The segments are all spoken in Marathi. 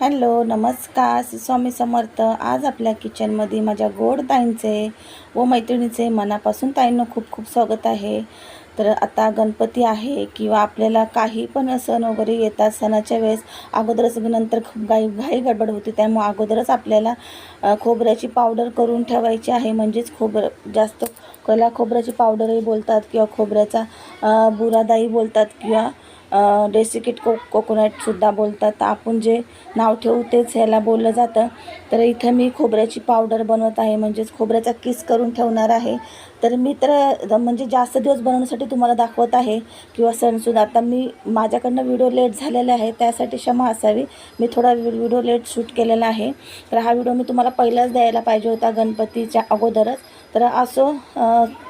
हॅलो नमस्कार. स्वामी समर्थ. आज आपल्या किचनमध्ये माझ्या गोड ताईंचे व मैत्रिणीचे मनापासून ताईंना खूप खूप स्वागत आहे. तर आता गणपती आहे किंवा आपल्याला काही पण सण वगैरे येतात सणाच्या वेळेस अगोदरच नंतर खूप घाई घाई गडबड होती. त्यामुळे अगोदरच आपल्याला खोबऱ्याची पावडर करून ठेवायची आहे. म्हणजेच खोबरं जास्त कला खोबऱ्याची पावडरही बोलतात किंवा खोबऱ्याचा बुरादाई बुरादाही बोलतात किंवा डेसिकेट को कोकोनटसुद्धा बोलतात. तर आपण जे नाव ठेवू तेच ह्याला बोललं जातं. तर इथं मी खोबऱ्याची पावडर बनवत आहे. म्हणजेच खोबऱ्याचा किस करून ठेवणार आहे. तर मी तर म्हणजे जास्त दिवस बनवण्यासाठी तुम्हाला दाखवत आहे. किंवा सणसुद्धा आता मी माझ्याकडनं व्हिडिओ लेट झालेला आहे. त्यासाठी क्षमा असावी. मी थोडा व्हिडिओ लेट शूट केलेला आहे. तर हा व्हिडिओ मी तुम्हाला पहिलाच द्यायला पाहिजे होता गणपतीच्या अगोदरच. तर असो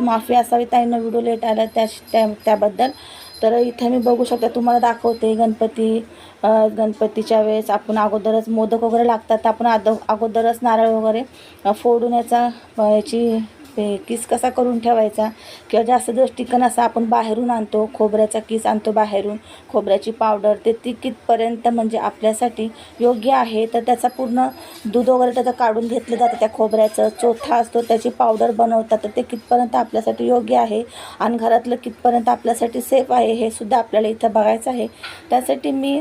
माफी असावी ताईंना व्हिडिओ लेट आला त्या त्या त्याबद्दल. तर इथे मी बघू शकता तुम्हाला दाखवते गणपती गणपतीच्या वेळेस आपण अगोदरच मोदक वगैरे लागतात तर आपण आद अगोदरच नारळ वगैरे फोडून याचा याची ते किस कसा करून ठेवायचा? किंवा जास्त दिवस टिकन असा आपण बाहेरून आणतो खोबऱ्याचा किस आणतो बाहेरून खोबऱ्याची पावडर ते ती कितपर्यंत म्हणजे आपल्यासाठी योग्य आहे. तर त्याचा पूर्ण दूध वगैरे त्याचं काढून घेतलं जातं त्या खोबऱ्याचं. चोथा असतो त्याची पावडर बनवतात तर ते कितपर्यंत आपल्यासाठी योग्य आहे? आणि घरातलं कितपर्यंत आपल्यासाठी सेफ आहे हे सुद्धा आपल्याला इथं बघायचं आहे. त्यासाठी मी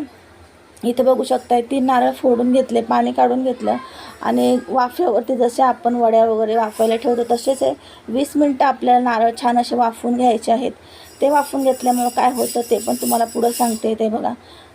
इथं बघू शकताय तीन नारळ फोडून घेतले पाणी काढून घेतलं. आणि वाफेवरती जसे आपण वड्या वगैरे वाफायला ठेवतो तसेच आहे वीस मिनटं आपल्याला नारळ छान असे वाफून घ्यायचे आहेत. ते वाफून घेतल्यामुळं काय होतं ते पण तुम्हाला पुढं सांगते ते बघा.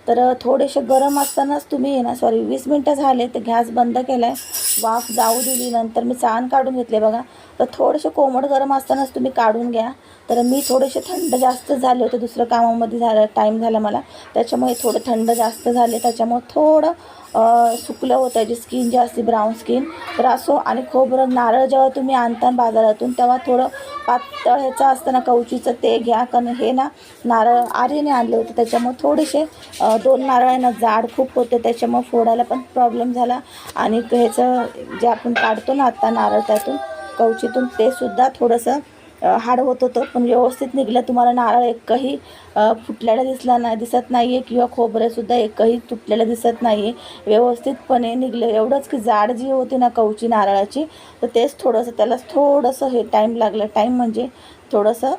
तर थोडेसे गरम असतानाच तुम्ही ना सॉरी वीस मिनटं झाले तर गॅस बंद केला आहे वाफ जाऊ दिली नंतर मी चाण काढून घेतले बघा. तर थोडेसे कोमट गरम असतानाच तुम्ही काढून घ्या. तर मी थोडेसे थंड जास्त झाले होते दुसरं कामामध्ये झालं टाईम झाला मला. त्याच्यामुळे थोडं थंड जास्त झाले त्याच्यामुळे थोडं सुकलं होतं जी स्किन जी असते ब्राऊन स्किन तर असो आणि खोबरं नारळ जेव्हा तुम्ही आणता बाजारातून तेव्हा थोडं पातळ ह्याचं असतं ना कवचीचं ते घ्या. कारण हे ना नारळ आर्यने आणले होते त्याच्यामुळे थोडेसे दोन नारळ आहे ना जाड खूप होते त्याच्यामुळे फोडायला पण प्रॉब्लेम झाला. आणि ह्याचं जे आपण काढतो ना आत्ता नारळ त्यातून कवचीतून ते सुद्धा थोडंसं हाड होत होतं पण व्यवस्थित निघलं. तुम्हाला नारळ एकही फुटलेला दिसला नाही दिसत नाही आहे किंवा खोबरेसुद्धा एकही तुटलेलं दिसत नाही आहे व्यवस्थितपणे निघलं. एवढंच की जाड जी होती ना कवची नारळाची तर तेच थोडंसं त्याला थोडंसं हे टाईम लागलं. टाईम म्हणजे थोडंसं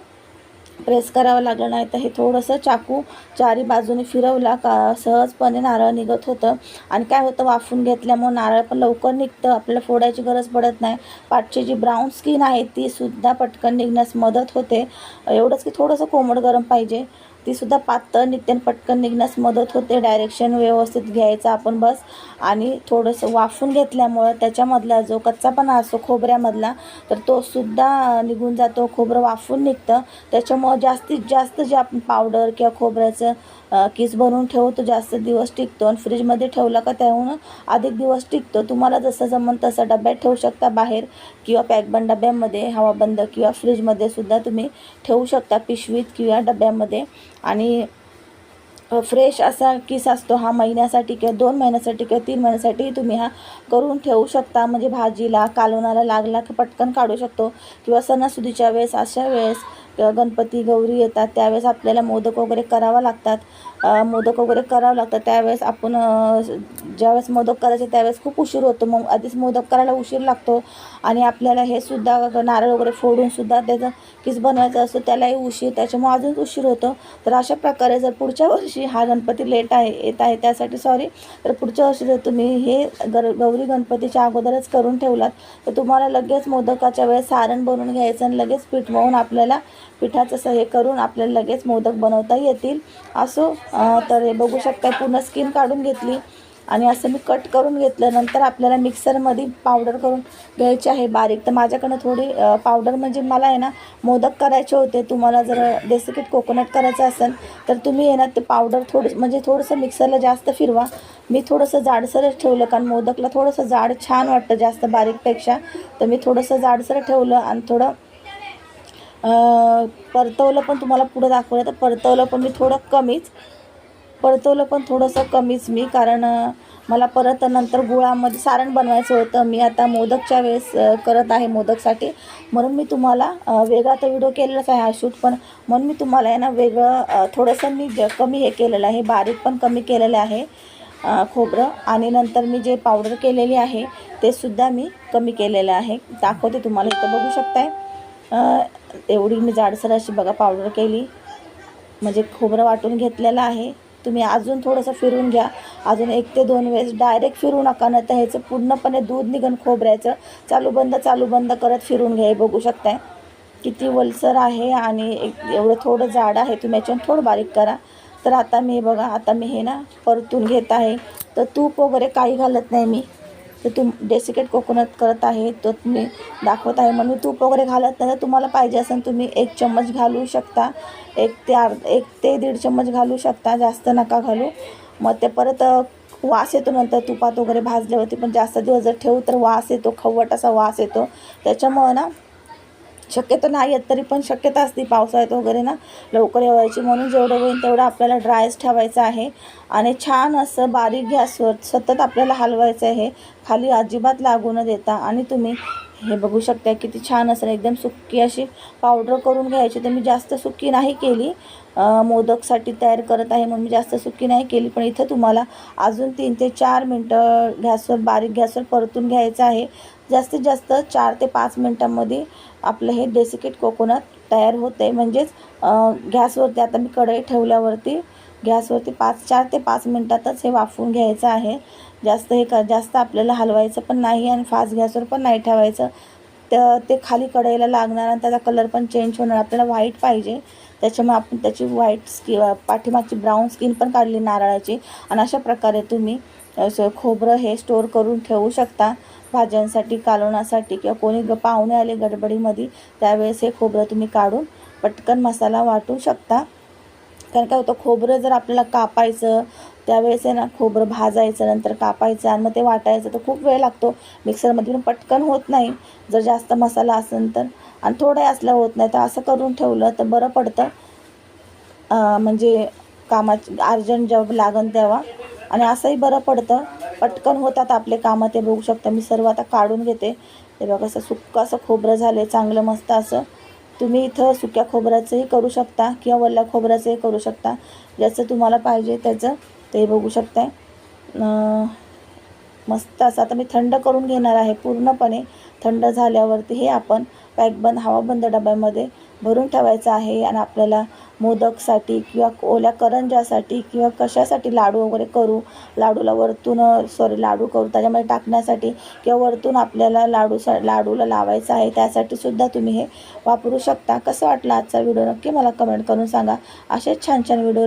प्रेस करावं लागलं नाही तर हे थोडंसं चाकू चारी बाजूने फिरवला का सहजपणे नारळ निघत होतं. आणि काय होतं वाफून घेतल्यामुळं नारळ पण लवकर निघतं. आपल्याला फोडायची गरज पडत नाही. पाठची जी ब्राऊन स्किन आहे ती सुद्धा पटकन निघण्यास मदत होते. एवढंच की थोडंसं कोमट गरम पाहिजे. ती सुद्धा पातळ नित्यन पटकन निघण्यास मदत होते. डायरेक्शन व्यवस्थित घ्यायचं आपण बस. आणि थोडंसं वाफून घेतल्यामुळं त्याच्यामधला जो कच्चापणा असतो खोबऱ्यामधला तर तो सुद्धा निघून जातो. खोबरं वाफून निघतं. त्याच्यामुळं जास्तीत जास्त जे आपण पावडर किंवा खोबऱ्याचं किस बनवून ठेवतो जास्त दिवस टिकतो? आणि फ्रीजमध्ये ठेवला का त्याहून अधिक दिवस टिकतो? तुम्हाला जसं जमन तसं डब्यात ठेवू शकता बाहेर किंवा पॅकबंद डब्यामध्ये हवाबंद किंवा फ्रीजमध्ये सुद्धा तुम्ही ठेवू शकता पिशवीत किंवा डब्यामध्ये. आणि फ्रेश असा किस असतो हा महिन्यासाठी किंवा दोन महिन्यासाठी किंवा तीन महिन्यासाठी तुम्ही हा करून ठेवू शकता. म्हणजे भाजीला कालवणाला लागला की पटकन काढू शकतो किंवा सणासुदीच्या वेळेस अशा वेळेस गणपती गौरी येतात. त्यावेळेस आपल्याला मोदक वगैरे करावा लागतात. मोदक वगैरे करावं लागतं त्यावेळेस आपण ज्यावेळेस मोदक करायचे त्यावेळेस खूप उशीर होतो. मग आधीच मोदक करायला उशीर लागतो. आणि आपल्याला हे सुद्धा नारळ वगैरे फोडून सुद्धा त्याचं किस बनवायचं असतो त्यालाही उशीर त्याच्यामुळे अजून उशीर होतो. तर अशा प्रकारे जर पुढच्या वर्षी हा गणपती लेट आहे येत आहे त्यासाठी सॉरी तर पुढच्या वर्षी जर तुम्ही हे गर गौरी गणपतीच्या अगोदरच करून ठेवलात तर तुम्हाला लगेच मोदकाच्या वेळेस सारण बनवून घ्यायचं आणि लगेच पीठ मळून आपल्याला पिठाचं असं हे करून आपल्याला लगेच मोदक बनवता येतील. असो तर हे बघू शकता पूर्ण स्किन काढून घेतली. आणि असं मी कट करून घेतलं. नंतर आपल्याला मिक्सरमध्ये पावडर करून घ्यायची आहे बारीक. तर माझ्याकडनं थोडी पावडर म्हणजे मला आहे ना मोदक करायचे होते. तुम्हाला जर डेसिकेट कोकोनट करायचं असेल तर तुम्ही आहे ना ते पावडर थोडं म्हणजे थोडंसं मिक्सरला जास्त फिरवा. मी थोडंसं जाडसरच ठेवलं कारण मोदकला थोडंसं जाड छान वाटतं जास्त बारीकपेक्षा. तर मी थोडंसं जाडसर ठेवलं आणि थोडं परतवलं पण तुम्हाला पुढं दाखवलं तर परतवलं पण मी थोडं कमीच. परतवलं पण थोडंसं कमीच मी कारण मला परत नंतर गुळामध्ये सारण बनवायचं होतं. मी आता मोदकच्या वेळेस करत आहे मोदकसाठी. म्हणून मी तुम्हाला वेगळा तर व्हिडिओ केलेलाच आहे हा शूट पण म्हणून मी तुम्हाला आहे ना वेगळं थोडंसं मी ज- कमी हे केलेलं आहे. बारीक पण कमी केलेलं आहे खोबरं. आणि नंतर मी जे पावडर केलेली आहे ते सुद्धा मी कमी केलेलं आहे. दाखवते तुम्हाला इथं बघू शकताय. एवढी मी जाडसर अशी बघा पावडर केली. म्हणजे खोबरं वाटून घेतलेलं आहे. तुम्ही अजून थोडंसं फिरून घ्या. अजून एक ते दोन वेळेस डायरेक्ट फिरू नका नाही तर ह्याचं पूर्णपणे दूध निघण खोबऱ्याचं. चालू बंद चालू बंद करत फिरून घ्या हे बघू शकताय. किती वलसर आहे आणि एक एवढं थोडं जाड आहे तुम्ही याच्यावर थोडं बारीक करा. तर आता मी बघा आता मी हे ना परतून घेत आहे. तर तूप वगैरे काही घालत नाही मी. तर तुम डेसिकेट कोकोनट करत आहे तो तुम्ही दाखवत आहे. म्हणून तूप वगैरे घालत नाही तर तुम्हाला पाहिजे असेल तुम्ही एक चम्मच घालू शकता. एक ते अर्ध एक ते दीड चम्मच घालू शकता. जास्त नका घालू. मग ते परत वास येतो नंतर तुपात वगैरे भाजल्यावरती पण जास्त दिवस जर ठेवू तर वास येतो खवट असा वास येतो. त्याच्यामुळं ना शक्यतो नाही येत तरी पण शक्यता असते पावसाळ्यात वगैरे ना लवकर येवायची. म्हणून जेवढं होईल तेवढं आपल्याला ड्रायच ठेवायचं आहे. आणि छान असं बारीक गॅसवर सतत आपल्याला हलवायचं आहे. खाली अजिबात लागू न देता. आणि तुम्ही हे बघू शकता किती छान असं एकदम सुक्की अशी पावडर करून घ्यायची. तर मी जास्त सुक्की नाही केली. मोदकसाठी तयार करत आहे म्हणून मी जास्त सुक्की नाही केली. पण इथं तुम्हाला अजून तीन ते चार मिनटं गॅसवर बारीक गॅसवर परतून घ्यायचं आहे. जास्तीत जास्त चार ते पाच मिनटांमध्ये आपलं हे डेसिकेट कोकोनट तयार होतं आहे म्हणजेच गॅसवरती आता मी कढई ठेवल्यावरती गॅसवरती पाच चार ते पाच मिनटातच हे वाफवून घ्यायचं आहे. जास्त हे क जास्त आपल्याला हलवायचं पण नाही आणि फास्ट गॅसवर पण नाही ठेवायचं. तर ते खाली कढईला लागणार आणि त्याचा कलर पण चेंज होणार. आपल्याला व्हाईट पाहिजे. त्याच्यामुळे आपण त्याची व्हाईट स्कि पाठीमागची ब्राऊन स्किन पण काढली नारळाची. आणि अशा प्रकारे तुम्ही असं खोबरं हे स्टोअर करून ठेवू शकता. भाज्यांसाठी कालवण्यासाठी किंवा कोणी ग पाहुणे आले गडबडीमध्ये त्यावेळेस हे खोबरं तुम्ही काढून पटकन मसाला वाटू शकता. कारण काय होतं खोबरं जर आपल्याला कापायचं त्यावेळेस आहे ना खोबरं भाजायचं नंतर कापायचं आणि मग ते वाटायचं तर खूप वेळ लागतो. मिक्सरमध्ये पण पटकन होत नाही. जर जास्त मसाला असेल तर. आणि थोडं असलं होत नाही तर असं करून ठेवलं तर बरं पडतं. म्हणजे कामाची अर्जंट जॉब लागन तेव्हा. आणि असंही बरं पडतं. पटकन होतात आपले कामं ते बघू शकता. मी सर्व आता काढून घेते. ते बघा असं सुक्कं असं खोबरं झालं चांगलं मस्त असं. तुम्ही इथं सुक्या खोबऱ्याचंही करू शकता किंवा वल्ल्या खोबऱ्याचंही करू शकता. ज्याचं तुम्हाला पाहिजे त्याचं ते बघू शकताय. मस्त असं आता मी थंड करून घेणार आहे पूर्णपणे. थंड झाल्यावरती हे आपण पॅकबंद हवाबंद डब्यामध्ये भरून ठेवायचं आहे आणि आपल्याला मोदकसाठी किंवा ओल्या करंजासाठी किंवा कशासाठी लाडू वगैरे करू लाडूला वरतून सॉरी लाडू करू त्याच्यामध्ये टाकण्यासाठी किंवा वरतून आपल्याला लाडू लाडूला लावायचं आहे त्यासाठी सुद्धा तुम्ही हे वापरू शकता. कसं वाटलं आजचा व्हिडिओ? नक्की मला कमेंट करून सांगा. असेच छान छान व्हिडिओ